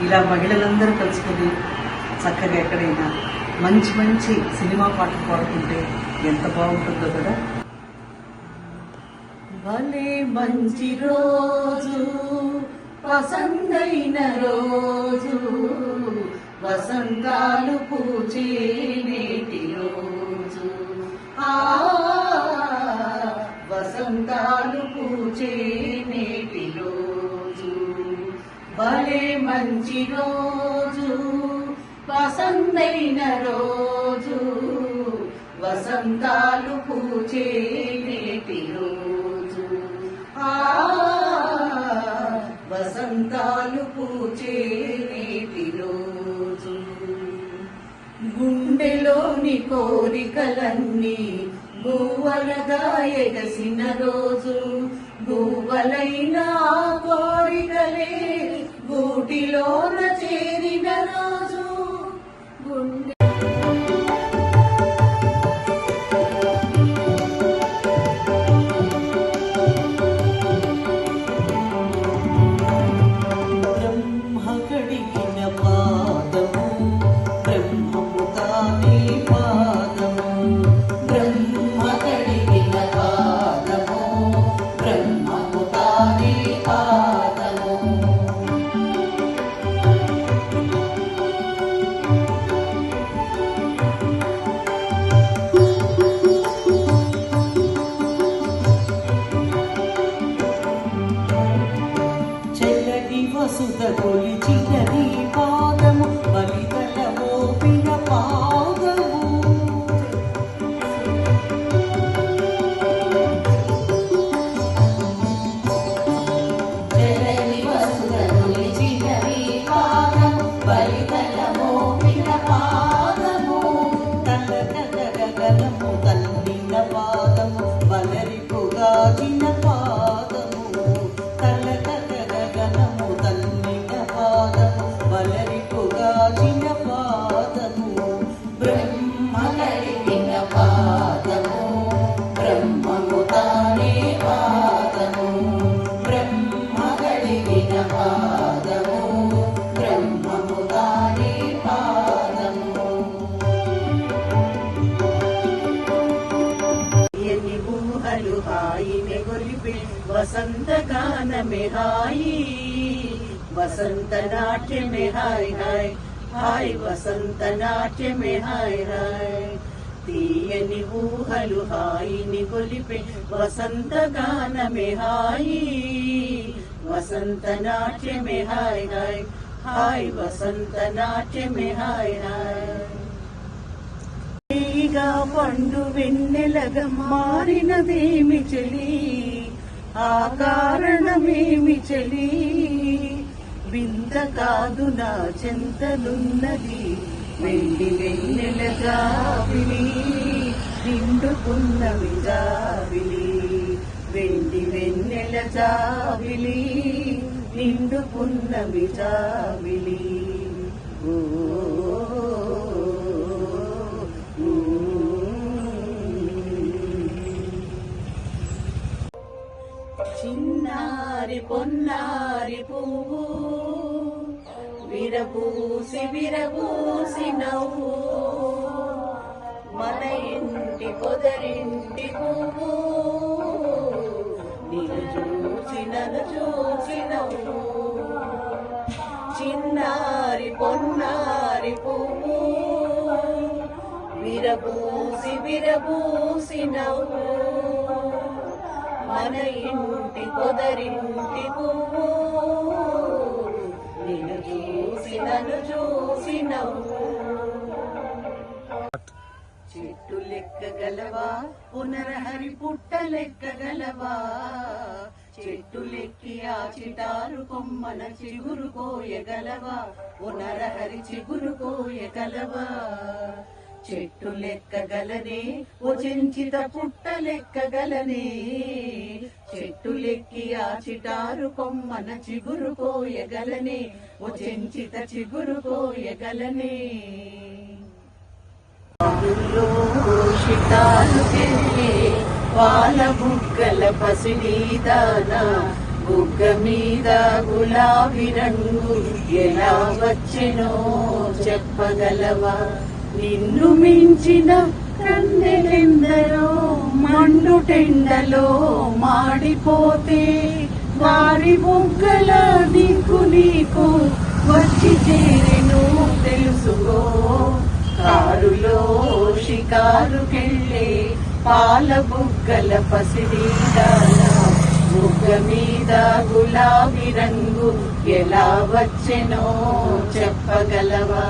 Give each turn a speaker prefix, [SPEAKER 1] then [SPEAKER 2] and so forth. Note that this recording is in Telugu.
[SPEAKER 1] ఇలా మహిళలందరూ కలుసుకొని చక్కగా ఎక్కడైనా మంచి మంచి సినిమా పాటలు పాడుకుంటే ఎంత బాగుంటుందో కదా? భలే మంచి రోజు పసందైన రోజు వసంతాలు పూచే మంచి రోజు వసంతైన రోజు వసంతాలు పూచే నేటి రోజు ఆ వసంతాలు పూచే నేటి రోజు గుండెలోని కోరికలన్నీ గువ్వలగా ఎగసిన రోజు గువ్వలైన కోరికలే గూటిలోన చేరిన రోజు గుండె 四的规律，今天你发。ఊహలు హాయిని గొలిపి వసంత గానమే హాయి వసంత నాట్యమే హాయ్ హాయ్ హాయ్ వసంత నాట్యమే హాయ్ హాయ్ తీయని ఊహలు హాయిని గొలిపి వసంత గానమే హాయి వసంత నాట్యమే హాయ్ హాయ్ హాయ్ వసంత నాట్యమే హాయ్ హాయ్ తీగా పండు వెన్నెలగా మారినదేమి చలి ఆ కారణమేమి చలి? వింత కాదు నా చెంతనున్నది వెండి వెన్నెల జాబిలి నిండుకున్నవి జాబిలి వెండి వెన్నెల జాబిలి నిండుకున్నవి జాబిలి ఓ చిన్నారి పొన్నారి పువ్వు విరపూసి విరపూసి నవ్వు. మన ఇంటి పొదరింటి పువ్వు నిన్ను చూసి నన్ను చూసి నవ్వు. చిన్నారి పొన్నారి పువ్వు విరపూసి విరపూసి నవ్వు. మన ఇంటి పొదరింటి పువ్వు. నిన్ను చూసి నన్ను చూసి చెట్టు చెట్టు లెక్కగలవా పునరహరి పుట్ట లెక్కగలవా చెట్టు లెక్కి ఆ చిటారు కొమ్మన చిగురు కోయగలవా? పునరహరి చిగురు కోయగలవా? చెట్టు లెక్కగలనే ఓ చెంచిత పుట్ట లెక్కగలనే. చెట్టు లెక్కి ఆ చిటారు కొమ్మన చిగురు కోయగలనే ఓ చెంచిత చిగురు కోయగలనే బావిలో పాల బుగ్గల పసిడి బుగ్గ మీద గులాబీ రంగు ఎలా వచ్చెనో చెప్పగలవా? నిన్ను మించిన కందెలెందరో మండు టెండలో మాడిపోతే వారి బుగ్గల దిక్కు నీకు వచ్చి చేరెను తెలుసుకో. కారులో షికారుకెళ్ళే పాల బుగ్గల పసిడీడాల బుగ్గ మీద గులాబీ రంగు ఎలా వచ్చెనో చెప్పగలవా?